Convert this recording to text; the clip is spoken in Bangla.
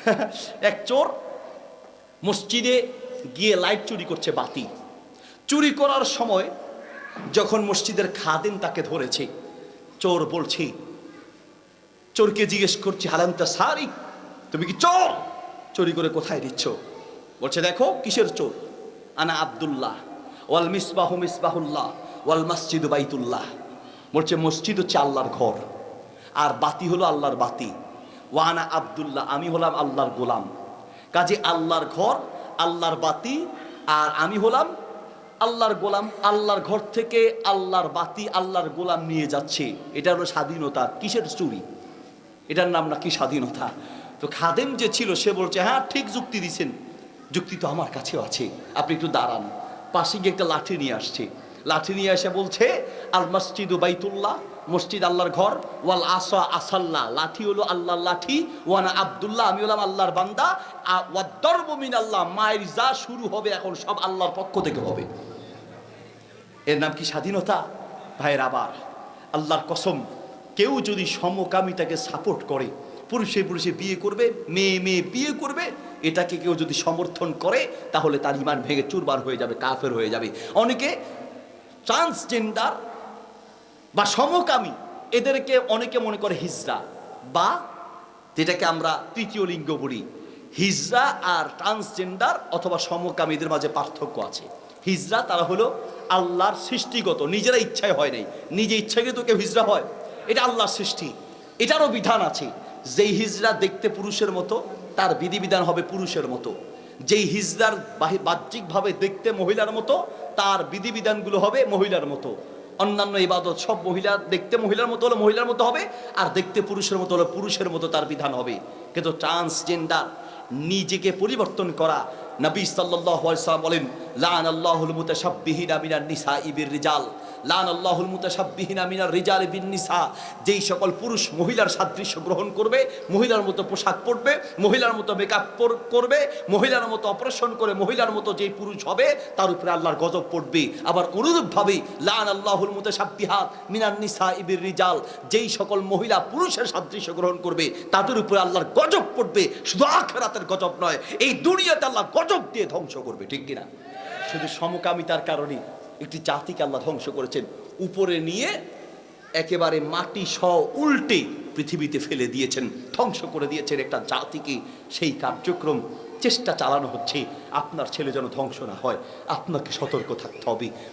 এক চোর মসজিদে গিয়ে লাইট চুরি করছে বাতি। চুরি করার সময় যখন মসজিদের খাদেম তাকে ধরেছে, চোর বলছে, চোরকে জিজ্ঞেস করছি হালান্তা সারি? তুমি কি চোর? চুরি করে কোথায় দিচ্ছ? বলছে, দেখো, কিসের চোর? আনা আব্দুল্লাহ, ওয়াল মিসবাহু মিসবাহুল্লাহ, ওয়াল মসজিদ বাইতুল্লাহ। বলছে, মসজিদ হচ্ছে আল্লাহর ঘর, আর বাতি হলো আল্লাহর বাতি। ওয়ানা আব্দুল্লাহ, আমি হলাম আল্লাহর গোলাম। কাজে আল্লাহর ঘর, আল্লাহর বাতি, আর আমি হলাম আল্লাহর গোলাম, আল্লাহর ঘর থেকে আল্লাহর বাতি, আল্লাহর গোলাম নিয়ে যাচ্ছে। এটা হলো স্বাধীনতা। কিসের চুরি? এটার নাম নাকি স্বাধীনতা? তো খাদেম যে ছিল, সে বলছে হ্যাঁ ঠিক যুক্তি দিছেন। যুক্তি তো আমার কাছেও আছে। আপনি একটু দাঁড়ান। পাশে গিয়ে একটা লাঠি নিয়ে আসছে। লাঠি নিয়ে এসে বলছে আল মসজিদ বাইতুল্লাহ। মসজিদ আল্লাহর ঘর, ওয়াল আসা আসাল্লাহ লাঠি হলো আল্লাহর লাঠি, ওয়ানা আব্দুল্লাহ, আমি হলাম আল্লাহর বান্দা ওয়াদ্দর্বমিন আল্লাহ মায়ের যা শুরু হবে এখন সব আল্লাহর পক্ষ থেকে হবে। এর নাম কি স্বাধীনতা? ভাইয়ের আবার, আল্লাহর কসম, কেউ যদি সমকামিতাকে সাপোর্ট করে, পুরুষে পুরুষে বিয়ে করবে, মেয়ে মেয়ে বিয়ে করবে, এটাকে কেউ যদি সমর্থন করে, তাহলে তার ইমান ভেঙে চুরবার হয়ে যাবে, কাফের হয়ে যাবে। অনেকে ট্রান্সজেন্ডার বা সমকামী, এদেরকে অনেকে মনে করে হিজড়া বা যেটাকে আমরা তৃতীয় লিঙ্গ বলি, হিজরা আর ট্রান্সজেন্ডার অথবা সমকামীদের মাঝে পার্থক্য আছে। হিজরা তারা হলো আল্লাহর সৃষ্টিগত নিজেরা ইচ্ছায় হয় নাই, নিজে ইচ্ছাকে তো কেউ হিজরা হয়। এটা আল্লাহর সৃষ্টি, এটারও বিধান আছে। যেই হিজরা দেখতে পুরুষের মতো, তার বিধিবিধান হবে পুরুষের মতো। যেই হিজরার বাহি- বাহ্যিকভাবে দেখতে মহিলার মতো, তার বিধিবিধানগুলো হবে মহিলার মতো। অন্যান্য ইবাদত সব মহিলা, দেখতে মহিলার মতো হলে মহিলার মতো হবে, আর দেখতে পুরুষের মতো হলে পুরুষের মতো তার বিধান হবে। কিন্তু ট্রান্সজেন্ডার নিজেকে পরিবর্তন করা নবী সাল্লাল্লাহু আলাইহি সাল্লাম বলেন লান আল্লাহুল মুতাশাব্বিহিনা মিনান নিসা ইবির রিজাল। লান আল্লাহুল মুতাশাব্বিহিনা মিনার রিজাল বিন নিসা। যেই সকল পুরুষ মহিলার সাদৃশ্য গ্রহণ করবে, মহিলার মতো পোশাক পরবে, মহিলার মতো মেকআপ করবে, মহিলার মতো অপারেশন করে, মহিলার মতো যেই পুরুষ হবে, তার উপরে আল্লাহর গজব পড়বে। আবার অনুরূপভাবে লান আল্লাহুল মুতাশাব্বিহাত মিনান নিসা ইবির রিজাল। যেই সকল মহিলা পুরুষের সাদৃশ্য গ্রহণ করবে, তাদের উপরে আল্লাহর গজব পড়বে। শুধু আখেরাতের গজব নয়, এই দুনিয়াতে আল্লাহ গজব দিয়ে ধ্বংস করবে, ঠিক কিনা? শুধু সমকামিতার কারণে একটি জাতিকে আল্লাহ ধ্বংস করেছেন। উপরে নিয়ে একেবারে মাটি স উল্টে পৃথিবীতে ফেলে দিয়েছেন, ধ্বংস করে দিয়েছেন একটা জাতিকে। সেই কার্যক্রম, চেষ্টা চালানো হচ্ছে। আপনার ছেলে যেন ধ্বংস না হয়, আপনাকে সতর্ক থাকতে হবে।